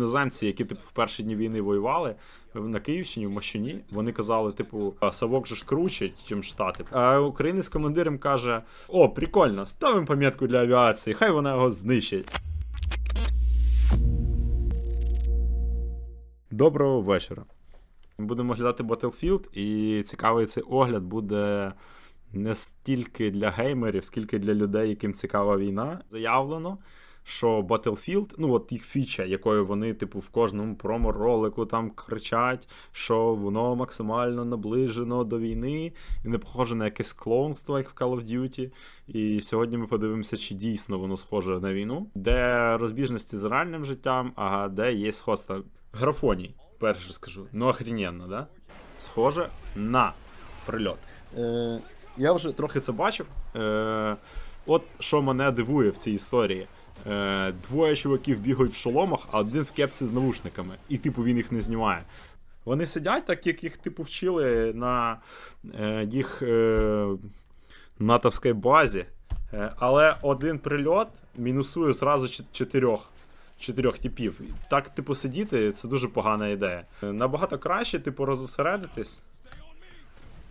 іноземці, які типу в перші дні війни воювали на Київщині, в Мощуні, вони казали, типу, «А, Савок же ж круче, ніж Штати. А українець командиром каже: О, прикольно, ставимо пам'ятку для авіації, хай вона його знищить. Доброго вечора. Ми будемо оглядати Battlefield, і цікавий цей огляд буде не стільки для геймерів, скільки для людей, яким цікава війна. Заявлено, що Battlefield, ну от їх фіча, якою вони, типу, в кожному промо-ролику там кричать, що воно максимально наближено до війни і не похоже на якесь клоунство, як в Call of Duty. І сьогодні ми подивимося, чи дійсно воно схоже на війну, де розбіжності з реальним життям, а де є сходство. Графоній, перше скажу. Ну охрененно, да? Схоже на прильот. Е, я вже трохи це бачив. Е, от що мене дивує в цій історії. Е, двоє чуваків бігають в шоломах, а один в кепці з навушниками. І, типу, він їх не знімає. Вони сидять, так як їх, типу, вчили на е, їх е, натовській базі. Е, але один прильот мінусує зразу чот- чотирьох. Чотирьох типів. Так, типу, сидіти це дуже погана ідея. Е, Набагато краще, типу, розосередитись.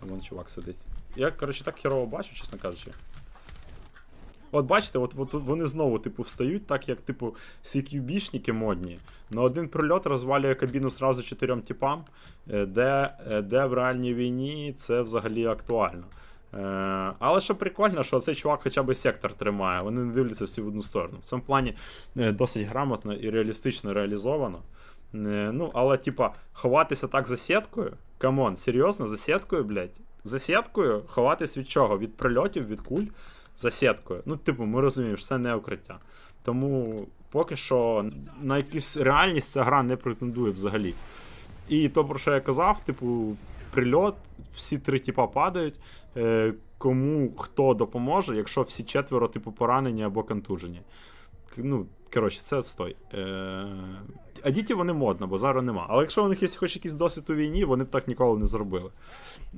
А Вон чувак сидить. Я, коротше, так херово бачу, чесно кажучи. От бачите, от, от вони знову, типу, встають, так як, типу, CQB-шники модні. На один прильот розвалює кабіну сразу чотирьом типам, е, де, е, де в реальній війні це взагалі актуально. Е, але що прикольно, що цей чувак хоча б сектор тримає, вони не дивляться всі в одну сторону. В цьому плані е, досить грамотно і реалістично реалізовано. Е, Ну, але, типа, ховатися так за сіткою. Камон, серйозно, за сіткою, блядь. За сіткою ховатись від чого? Від прильотів, від куль за сіткою. Ну, типу, ми розуміємо, що це не укриття. Тому поки що на якусь реальність ця гра не претендує взагалі. І то, про що я казав, типу, прильот, всі три типа падають. Е, кому хто допоможе, якщо всі четверо, типу, поранені або контужені. Ну, коротше, це отстой. Е, а діти вони модно, бо зараз нема. Але якщо у них є хоч якийсь досвід у війні, вони б так ніколи не зробили.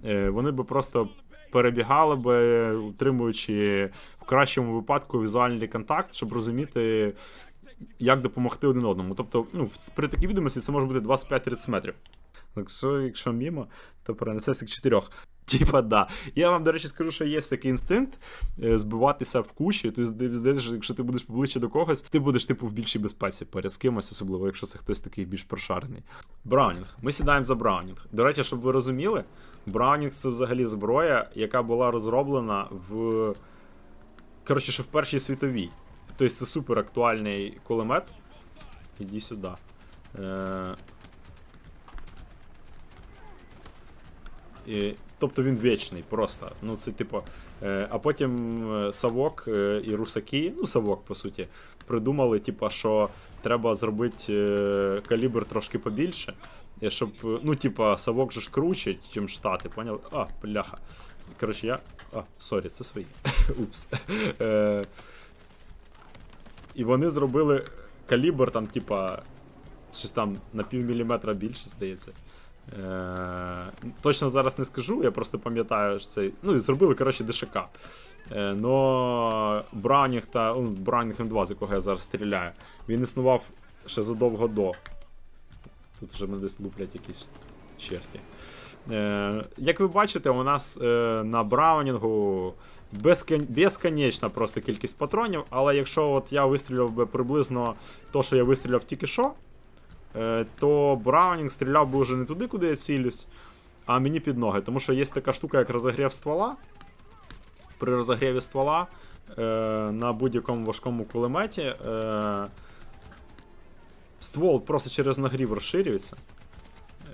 Е, вони б просто перебігали би, утримуючи в кращому випадку візуальний контакт, щоб розуміти, як допомогти один одному. Тобто, ну, при такій відомості це може бути 25-30 метрів. Якщо, якщо мімо, то перенесеться к чотирьох. Типа, да. Я вам, до речі, скажу, що є такий інстинкт е, збиватися в кущі. Тобто, здається, що якщо ти будеш поближче до когось, ти будеш, типу, в більшій безпеці поряд з кимось, особливо, якщо це хтось такий більш прошарений. Браунінг. Ми сідаємо за Браунінг. До речі, щоб ви розуміли, Браунінг це взагалі зброя, яка була розроблена в. Коротше, ще в Першій світовій. Тобто це супер актуальний кулемет. Іди сюди. Е... тобто він вічний просто. Ну, це типу. Е, а потім е, Савок е, і Русаки, ну, Савок, по суті, придумали, типу, що треба зробити калібр трошки побільше. Щоб, ну, типа, Савок же ж круче, ніж Штати, поняли? А, бляха. Коротше, я. А, сорі, це свої. Упс. Е, і вони зробили калібр там, типа, щось там на пів міліметра більше, здається. Е, точно зараз не скажу, я просто пам'ятаю, що це. Ну, і зробили, коротше, ДШК. Е, но Браунінг та. Ну, Браунінг М2, з якого я зараз стріляю, він існував ще задовго до. Тут вже мене десь луплять якісь черті. Е, як ви бачите, у нас на Браунінгу безкон... безконечна просто кількість патронів, але якщо от я вистріляв би приблизно то, що я вистріляв тільки що, то Браунінг стріляв би вже не туди, куди я цілюсь, а мені під ноги. Тому що є така штука, як розогрів ствола. При розогріві ствола е, на будь-якому важкому кулеметі е, ствол просто через нагрів розширюється.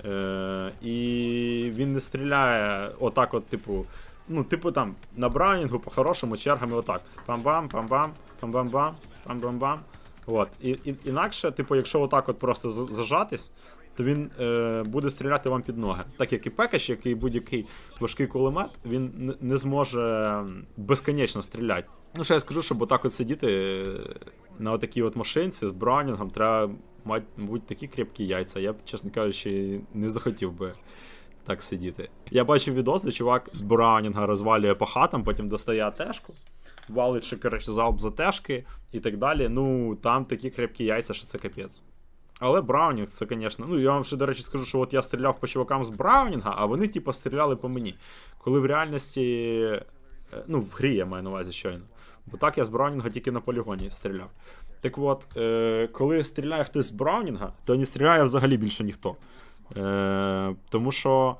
Е, і він не стріляє отак, от, типу. Ну, типу там на браунінгу по-хорошому чергами отак. Пам-бам, пам-бам, пам-бам-бам, пам-бам-бам. От. І, і, інакше, типу, якщо отак от просто за- зажатись, то він е, буде стріляти вам під ноги. Так як і Пекаш, як і будь-який важкий кулемет, він не, зможе безконечно стріляти. Ну, що я скажу, щоб отак от сидіти е, на отакій от машинці з браунінгом, треба, мать, мабуть, такі крепкі яйця. Я б, чесно кажучи, не захотів би так сидіти. Я бачив відос, де чувак з Браунінга розвалює по хатам, потім достає атешку, валить ще, коротше, залп за тешки і так далі. Ну, там такі крепкі яйця, що це капець. Але Браунінг, це, звісно. Ну, я вам ще, до речі, скажу, що от я стріляв по чувакам з Браунінга, а вони, типу, стріляли по мені. Коли в реальності. е, Ну, в грі я маю на увазі щойно. Бо так я з Браунінга тільки на полігоні стріляв. Так от, е, коли стріляє хтось з Браунінга, то не стріляє взагалі більше ніхто. Е, тому що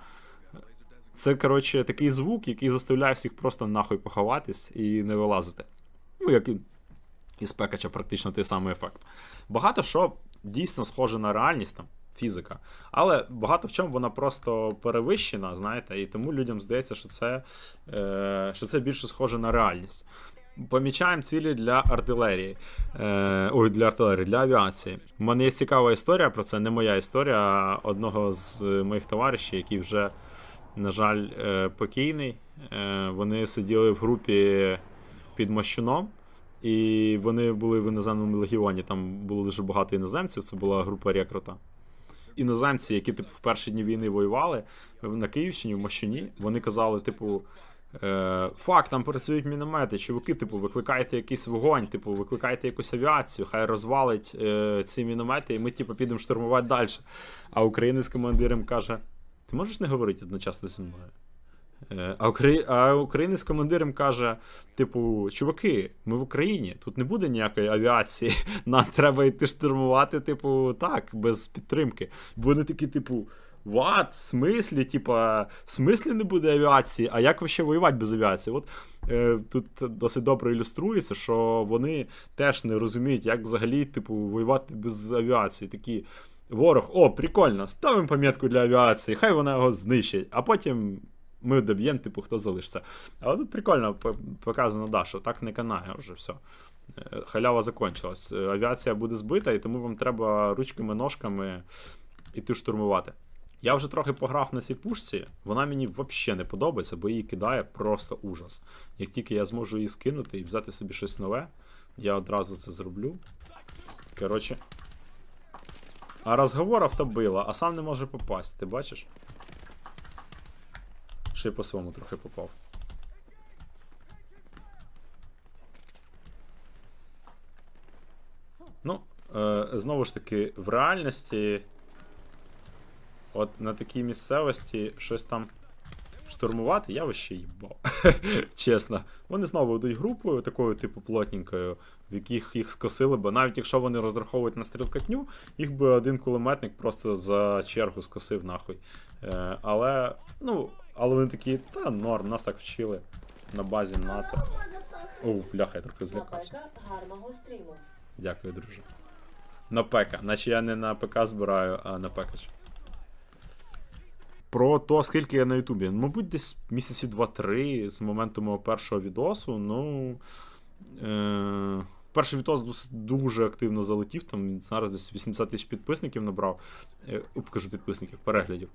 це, коротше, такий звук, який заставляє всіх просто нахуй поховатись і не вилазити. Ну, як і із пекача практично той самий ефект. Багато що дійсно схоже на реальність там. Фізика, але багато в чому вона просто перевищена, знаєте, і тому людям здається, що це, е, що це більше схоже на реальність. Помічаємо цілі для артилерії. Е, ой, для артилерії, для авіації. У мене є цікава історія про це, не моя історія, а одного з моїх товаришів, який вже, на жаль, е, покійний. Е, вони сиділи в групі під Мощуном. І вони були в іноземному легіоні. Там було дуже багато іноземців. Це була група рекрута. Іноземці, які типу, в перші дні війни воювали на Київщині, в Мощуні, вони казали, типу. Е, Фак, там працюють міномети, чуваки, типу, викликайте якийсь вогонь, типу, викликайте якусь авіацію, хай розвалить е, ці міномети, і ми, типу, підемо штурмувати далі. А українець командиром каже: Ти можеш не говорити одночасно зі мною? Е, А, Украї... а українець з командиром каже: типу, чуваки, ми в Україні, тут не буде ніякої авіації, нам треба йти штурмувати, типу, так, без підтримки. Вони такі, типу. What? В смислі, типа, в смислі не буде авіації? А як вообще воювати без авіації? От е, тут досить добре ілюструється, що вони теж не розуміють, як взагалі, типу, воювати без авіації. Такі ворог, о, прикольно, ставимо пам'ятку для авіації, хай вона його знищить, а потім ми доб'ємо, типу, хто залишиться. Але тут прикольно показано, да, що так не канає вже все. Халява закончилась. Е, Авіація буде збита, і тому вам треба ручками-ножками іти штурмувати. Я вже трохи пограв на цій пушці, вона мені взагалі не подобається, бо її кидає просто ужас. Як тільки я зможу її скинути і взяти собі щось нове, я одразу це зроблю. Коротше. А розговорів то було, а сам не може попасть, ти бачиш? Ще й по своєму трохи попав. Ну, е, знову ж таки, в реальності. От на такій місцевості щось там штурмувати, я вообще їбав. Чесно. Вони знову йдуть групою, такою, типу, плотненькою, в яких їх скосили б. Навіть якщо вони розраховують на стрілкатню, їх би один кулеметник просто за чергу скосив нахуй. Е, але, ну, але вони такі, та норм, нас так вчили на базі НАТО. О, бляха, я трохи злякався. Гарного стріму. Дякую, друже. На ПК. Наче я не на ПК збираю, а на ПК. Про то, скільки я на Ютубі. Мабуть, десь місяці 2-3 з моменту мого першого відосу. Ну. Е- перший відос дуже активно залетів. Там зараз десь 80 тисяч підписників набрав. Е, покажу підписників, переглядів.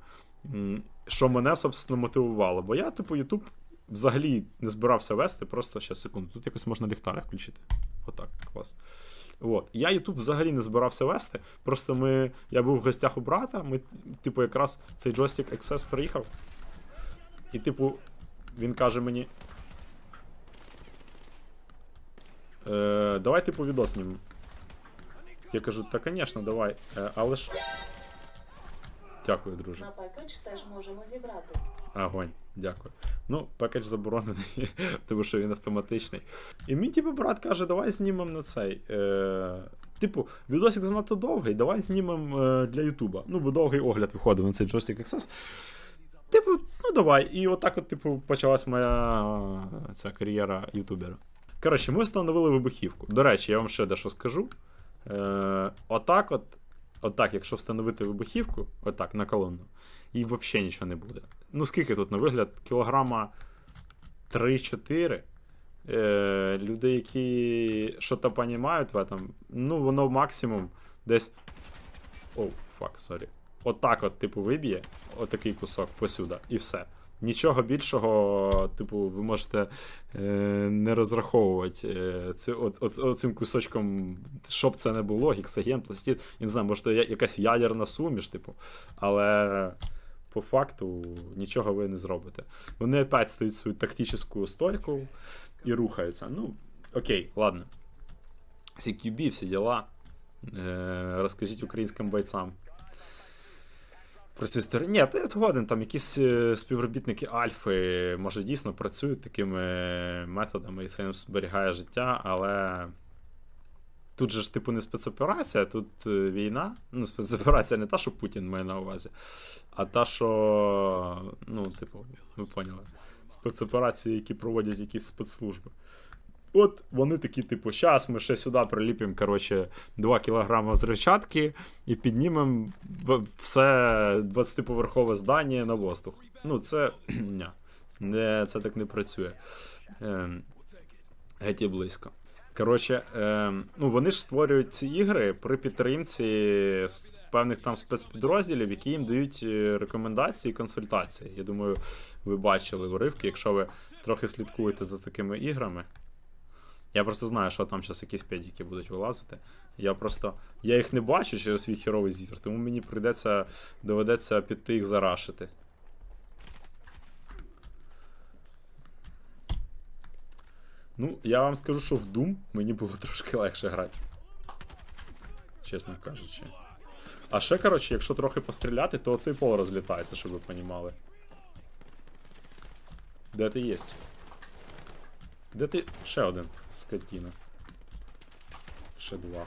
Що мене, собственно, мотивувало. Бо я, типу, Ютуб взагалі не збирався вести. Просто ще секунду. Тут якось можна ліхтарик включити. Отак, клас. От. Я Ютуб взагалі не збирався вести. Просто ми. Я був в гостях у брата. Ми, типу, якраз цей джойстик XS приїхав. І, типу, він каже мені. Е, давай, типу, відос знімемо. Я кажу, та, звісно, давай. Е, але ж. Дякую, друже. На пекач теж можемо зібрати. Огонь, дякую. Ну, пакет заборонений, тому що він автоматичний. І мій типу брат каже, давай знімемо на цей. Е, типу, відосик занадто довгий, давай знімемо е, для Ютуба. Ну, бо довгий огляд виходив на цей Joystick XS. Типу, ну давай. І отак, от, типу, почалась моя е, ця кар'єра ютубера. Коротше, ми встановили вибухівку. До речі, я вам ще дещо скажу. Е, отак, от, отак, якщо встановити вибухівку, отак, на колонну, і взагалі нічого не буде. Ну, скільки тут на вигляд? Кілограма 3-4. Е, люди, які що то понімають в этом, ну, воно максимум десь. Оу, фак, сорі. Отак от, типу, виб'є отакий кусок посюди, і все. Нічого більшого, типу, ви можете е, не розраховувати е, ци, от, от, оцим кусочком, щоб це не було, гексаген, пластид, я не знаю, може, якась ядерна суміш, типу, але по факту нічого ви не зробите. Вони опять стають свою тактичну стойку і рухаються. Ну, окей, ладно. CQB, всі діла. Е, розкажіть українським бойцям. Історію. Ні, та згоден, там якісь е, співробітники Альфи, може, дійсно працюють такими методами і це зберігає життя, але тут же ж, типу, не спецоперація, тут е, війна. Ну, спецоперація не та, що Путін має на увазі, а та, що. Ну, типу, ви поняли. Спецоперації, які проводять якісь спецслужби. От вони такі, типу, щас ми ще сюди приліпимо, коротше, 2 кілограми взривчатки і піднімемо все 20-поверхове здання на воздух. Ну, це. Не, це так не працює. Ем, геть і близько. Коротше, ем, ну вони ж створюють ці ігри при підтримці певних там спецпідрозділів, які їм дають е, рекомендації і консультації. Я думаю, ви бачили уривки, якщо ви трохи слідкуєте за такими іграми. Я просто знаю, що там зараз якісь педіки будуть вилазити. Я просто. Я їх не бачу через свій херовий зір, тому мені прийдеться доведеться піти їх зарашити. Ну, я вам скажу, що в Doom мені було трошки легше грати. Чесно кажучи. А ще, коротше, якщо трохи постріляти, то оцей пол розлітається, щоб ви понімали. Де ти єсть? Де ти. Ще один скотіна. Ще два.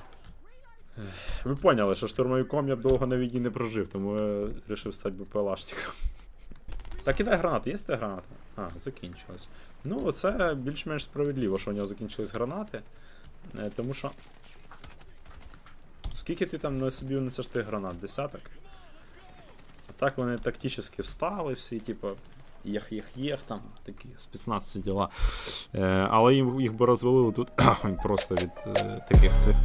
Ви поняли, що штурмовиком я б довго на війні не прожив, тому я вирішив стати БПЛАшником. Так, кидай гранату, є те граната? А, закінчилась. Ну, це більш-менш справедливо, що у нього закінчились гранати. Е, Тому що. Скільки ти там на собі несеш тих гранат? Десяток? А так вони тактично встали, всі, типу, єх-єх-єх, там такі спецназ всі діла. Е, але їм, їх би розвалили тут просто від е, таких цих